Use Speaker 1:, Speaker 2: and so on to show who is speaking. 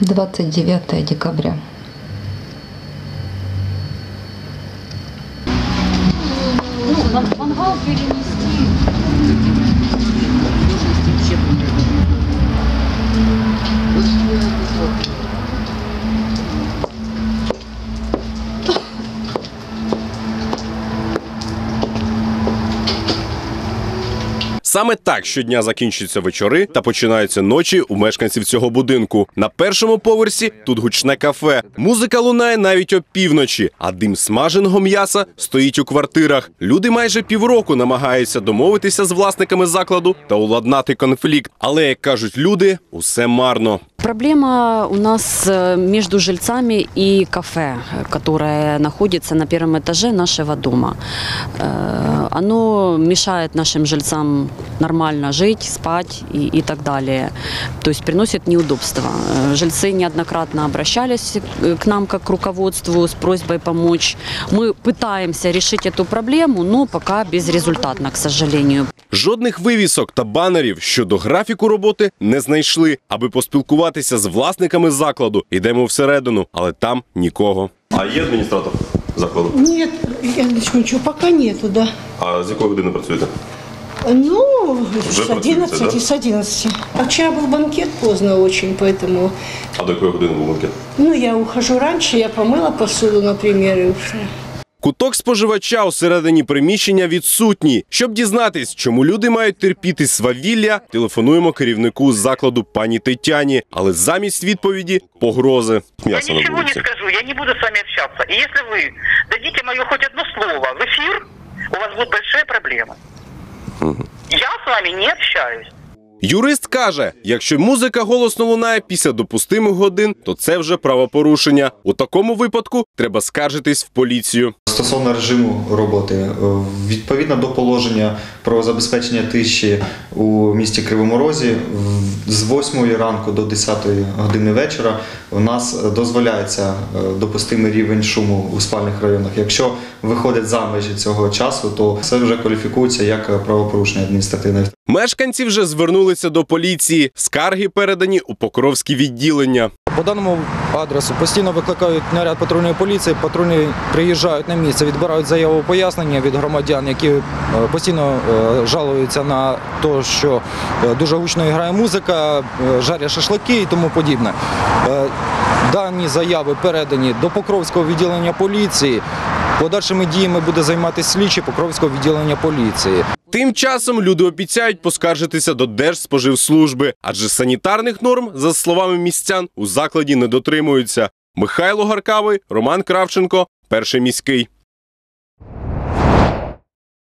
Speaker 1: 29 декабря.
Speaker 2: Ну, мангал перенести.
Speaker 3: Саме так щодня закінчуються вечори та починаються ночі у мешканців цього будинку. На першому поверсі тут гучне кафе. Музика лунає навіть опівночі, а дим смаженого м'яса стоїть у квартирах. Люди майже півроку намагаються домовитися з власниками закладу та уладнати конфлікт. Але як кажуть люди, усе марно.
Speaker 2: Проблема у нас э, между жильцами и кафе, которое находится на первом этаже нашего дома. Э, Оно мешает нашим жильцам нормально жить, спать и, и так далее. То есть приносит неудобства. Э, Жильцы неоднократно обращались э, к нам как к руководству с просьбой помочь. Мы пытаемся решить эту проблему, но пока безрезультатно, к сожалению.
Speaker 3: Жодних вивісок та банерів щодо графіку роботи не знайшли, аби поспілкуватися з власниками закладу. Йдемо всередину, але там нікого. А є адміністратор закладу?
Speaker 4: Нет, я ничего, пока нету, да.
Speaker 3: А з якої години працюєте?
Speaker 4: Ну,
Speaker 3: Уже
Speaker 4: с
Speaker 3: працюете,
Speaker 4: 11,
Speaker 3: да?
Speaker 4: с 11. А вчера был банкет поздно очень, поэтому...
Speaker 3: А до якої години був банкет?
Speaker 4: Ну, я ухожу раньше, я помыла посуду, например, и уже.
Speaker 3: Куток споживача усередині приміщення відсутній. Щоб дізнатись, чому люди мають терпіти свавілля, телефонуємо керівнику закладу пані Тетяні. Але замість відповіді погрози.
Speaker 5: Я
Speaker 3: М'ясо на
Speaker 5: ничего не
Speaker 3: вулиці.
Speaker 5: скажу, я не буду с вами общаться. И если вы дадите мое хоть одно слово в эфир, у вас будут большие проблемы. Я с вами не общаюсь.
Speaker 3: Юрист каже: якщо музика голосно лунає після допустимих годин, то це вже правопорушення. У такому випадку треба скаржитись в поліцію.
Speaker 6: Стосовно режиму роботи, е, відповідно до положення про забезпечення тиші у місті Кривому Розі, з 8 ранку до 10 години вечора у нас дозволяється е, допустимий рівень шуму у спальних районах. Якщо виходить за межі цього часу, то це вже кваліфікується як правопорушення адміністративне.
Speaker 3: Мешканці вже звернулися до поліції. Скарги передані у Покровські відділення.
Speaker 7: По даному адресу постійно викликають наряд патрульної поліції. Патрульні приїжджають на місце, відбирають заяву пояснення від громадян, які е, постійно е, жалуються на те, що е, дуже гучно грає музика, жарять шашлики і тому подібне. Дані заяви передані до Покровського відділення поліції. Подальшими діями буде займатися слідчі Покровського відділення поліції.
Speaker 3: Тим часом люди обіцяють поскаржитися до Держспоживслужби, адже санітарних норм, за словами містян, у закладі не дотримуються. Михайло Гаркавий, Роман Кравченко, перший міський.